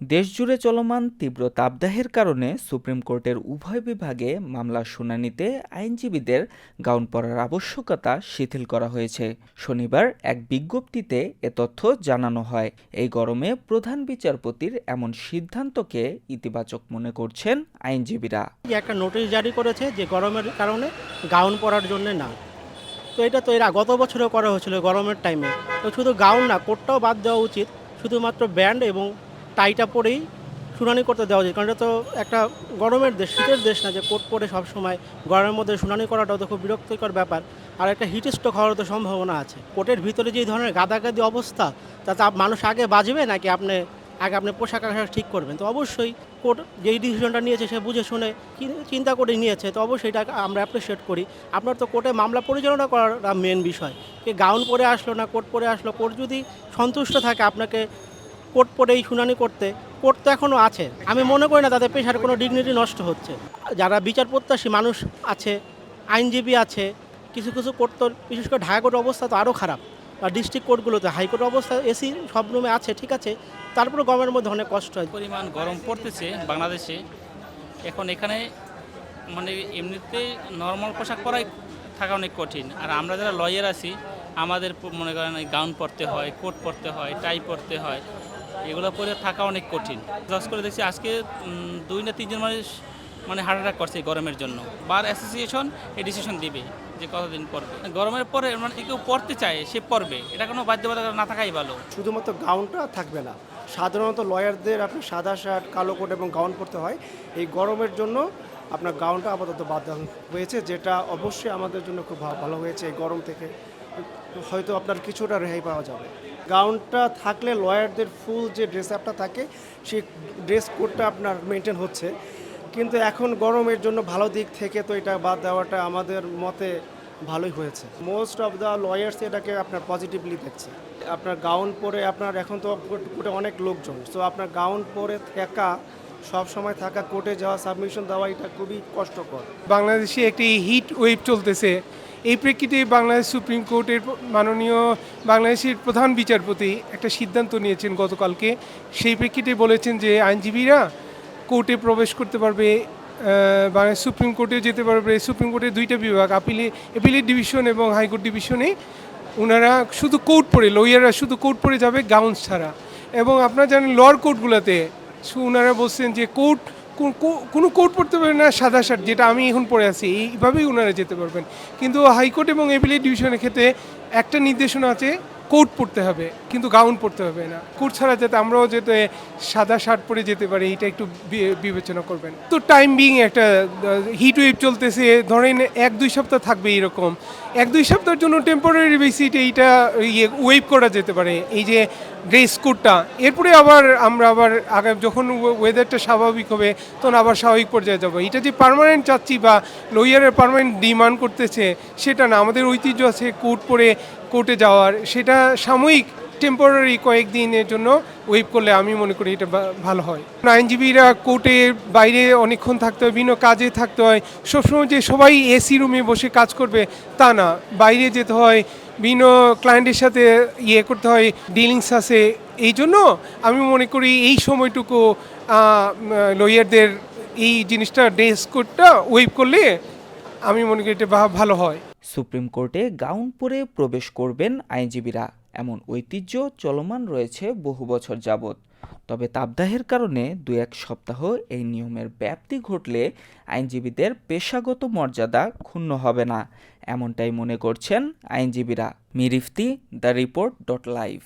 দেশজুড়ে চলমান তীব্র তাপদাহের কারণে সুপ্রিম কোর্টের উভয় বিভাগে মামলার শুনানিতে আইনজীবীদের গাউন পরার আবশ্যকতা শিথিল করা হয়েছে। শনিবার এক বিজ্ঞপ্তিতে এ তথ্য জানানো হয়। এই গরমে প্রধান বিচারপতির এমন সিদ্ধান্তকে ইতিবাচক মনে করছেন আইনজীবীরা। একটা নোটিশ জারি করেছে যে গরমের কারণে গাউন পরার জন্য না। তো এটা তো এরা গত বছরেও করা হয়েছিল গরমের টাইমে তো শুধু গাউন না, কোটটাও বাদ দেওয়া উচিত। শুধুমাত্র ব্যান্ড এবং টাইটা পরেই শুনানি করতে দেওয়া উচিত কারণ এটা তো একটা গরমের দেশ, শীতের দেশ না যে কোট পরে সবসময় গরমের মধ্যে শুনানি করাটাও তো খুব বিরক্তিকর ব্যাপার। আর একটা হিট স্ট্রোক হওয়ার তো সম্ভাবনা আছে। কোটের ভিতরে যে ধরনের গাদাগাদি অবস্থা তাতে মানুষ আগে বাজবে নাকি আপনি, আগে আপনি পোশাক আশাক ঠিক করবেন? তো অবশ্যই কোর্ট যেই ডিসিশনটা নিয়েছে সে বুঝে শুনে চিন্তা করে নিয়েছে। তো অবশ্যই এটা আমরা অ্যাপ্রিসিয়েট করি। আপনার তো কোর্টে মামলা পরিচালনা করাটা মেন বিষয়। কে গাউন পরে আসলো না কোর্ট পরে আসলো কোর্ট যদি সন্তুষ্ট থাকে আপনাকে কোর্ট পরেই শুনানি করতে, কোর্ট তো এখনও আছে। আমি মনে করি না তাদের পেশার কোনো ডিগনিটি নষ্ট হচ্ছে। যারা বিচার প্রত্যাশী মানুষ আছে, আইনজীবী আছে, কিছু কিছু কোর্ট তো বিশেষ করে ঢাকা কোর্টের অবস্থা তো আরও খারাপ। বা ডিস্ট্রিক্ট কোর্টগুলোতে হাইকোর্টের অবস্থা এসি সব রুমে আছে, ঠিক আছে তারপরে গরমের মধ্যে অনেক কষ্ট হয়। পরিমাণ গরম পড়তেছে বাংলাদেশে। এখন এখানে মানে এমনিতে নর্মাল পোশাক পরাই থাকা অনেক কঠিন। আর আমরা যারা লয়ার আছি, আমাদের মনে করেন গাউন পরতে হয় কোট পরতে হয় টাই পরতে হয় এগুলো পরে থাকা অনেক কঠিন। জজ করে দেখছি আজকে দুই না তিনজন মানুষ মানে হার্ট অ্যাটাক করছে গরমের জন্য। বার অ্যাসোসিয়েশন এই ডিসিশন দিবে যে কতদিন পরবে। গরমের পরে মানে কেউ পড়তে চায়, সে পড়বে এটা কোনো বাধ্যবাধকতা না থাকাই ভালো। শুধুমাত্র গাউনটা থাকবে না, সাধারণত লয়ারদের আপনি সাদা শার্ট কালো কোট এবং গাউন পরতে হয়। এই গরমের জন্য আপনার গাউনটা আপাতত দেওয়া হয়েছে, যেটা অবশ্যই আমাদের জন্য খুব ভালো হয়েছে। এই গরম থেকে হয়তো আপনার কিছুটা রেহাই পাওয়া যাবে। গাউনটা থাকলে লয়ারদের ফুল যে ড্রেস আপটা থাকে, সেই ড্রেস কোডটা আপনার মেনটেন হচ্ছে। কিন্তু এখন গরমের জন্য ভালো দিক থেকে তো এটা বাদ দেওয়াটা আমাদের মতে ভালোই হয়েছে। মোস্ট অফ দ্য লয়ার্স এটাকে আপনার পজিটিভলি দেখছে। আপনার গাউন পরে, আপনার এখন তো অনেক লোকজন। সো আপনার গাউন পরে থাকা সব সময় থাকা কোর্টে যাওয়া, সাবমিশন দেওয়া, এটা খুবই কষ্টকর। বাংলাদেশে একটি হিট ওয়েভ চলতেছে। এই প্রেক্ষিতে বাংলাদেশ সুপ্রিম কোর্টের মাননীয় বাংলাদেশের প্রধান বিচারপতি একটা সিদ্ধান্ত নিয়েছেন গতকালকে। সেই প্রেক্ষিতে বলেছেন যে আইনজীবীরা কোর্টে প্রবেশ করতে পারবে বাংলাদেশ সুপ্রিম কোর্টে যেতে পারবে। সুপ্রিম কোর্টের দুইটা বিভাগ, আপিলে, এপিলেট ডিভিশন এবং হাইকোর্ট ডিভিশনে ওনারা শুধু কোর্ট পরে লয়াররা শুধু কোর্ট পরে যাবে গাউন্স ছাড়া। এবং আপনারা জানেন, লোয়ার কোর্টগুলোতে সু- ওনারা বলছেন যে কোর্ট, কো- কো- কোনো কোর্ট পড়তে পারবেন না, সাদা শার্ট, যেটা আমি এখন পরে আছি। এইভাবেই ওনারা যেতে পারবেন। কিন্তু হাইকোর্ট এবং এপিলেট ডিভিশনের ক্ষেত্রে একটা নির্দেশনা আছে কোর্ট পরতে হবে, কিন্তু গাউন পড়তে হবে না। কোর্ট ছাড়া যাতে আমরাও যাতে সাদা শার্ট পরে যেতে পারি, এটা একটু বিবেচনা করবেন। তো টাইম বিং একটা হিট ওয়েভ চলতেছে, ধরেন এক, দুই সপ্তাহ থাকবে এরকম। এক, দুই সপ্তাহের জন্য টেম্পোরারি বেসিট এইটা ইয়ে ওয়েভ করা যেতে পারে, এই যে ড্রেস কোডটা এরপরে আবার আমরা আবার আগে যখন ওয়েদারটা স্বাভাবিক হবে, তখন আবার স্বাভাবিক পর্যায়ে যাব। এটা যে পার্মানেন্ট চাচ্ছি বা লয়ারের পার্মানেন্ট ডিমান্ড করতেছে, সেটা না। আমাদের ঐতিহ্য আছে কোট পরে কোর্টে যাওয়ার, সেটা সাময়িক টেম্পোরারি কয়েকদিনের জন্য ওয়েভ করলে আমি মনে করি এটা ভালো হয়। আইনজীবীরা কোর্টে বাইরে অনেকক্ষণ থাকতে হয়, বিভিন্ন কাজে থাকতে হয়। সবসময় যে সবাই এসি রুমে বসে কাজ করবে, তা না। বাইরে যেতে হয়, বিভিন্ন ক্লায়েন্টের সাথে ইয়ে করতে হয় ডিলিংস আছে। এই জন্য আমি মনে করি এই সময়টুকু লয়ারদের এই জিনিসটা ড্রেস কোডটা ওয়েভ করলে আমি মনে করি এটা ভালো হয়। সুপ্রিম কোর্টে গাউন পরে প্রবেশ করবেন আইনজীবীরা। এমন ঐতিহ্য চলমান রয়েছে বহু বছর যাবৎ। তবে তাপদাহের কারণে দু এক সপ্তাহ এই নিয়মের ব্যাপ্তি ঘটলে আইনজীবীদের পেশাগত মর্যাদা ক্ষুণ্ণ হবে না, এমনটাই মনে করছেন আইনজীবীরা। মিরিফতি, দ্য রিপোর্ট ডট লাইভ।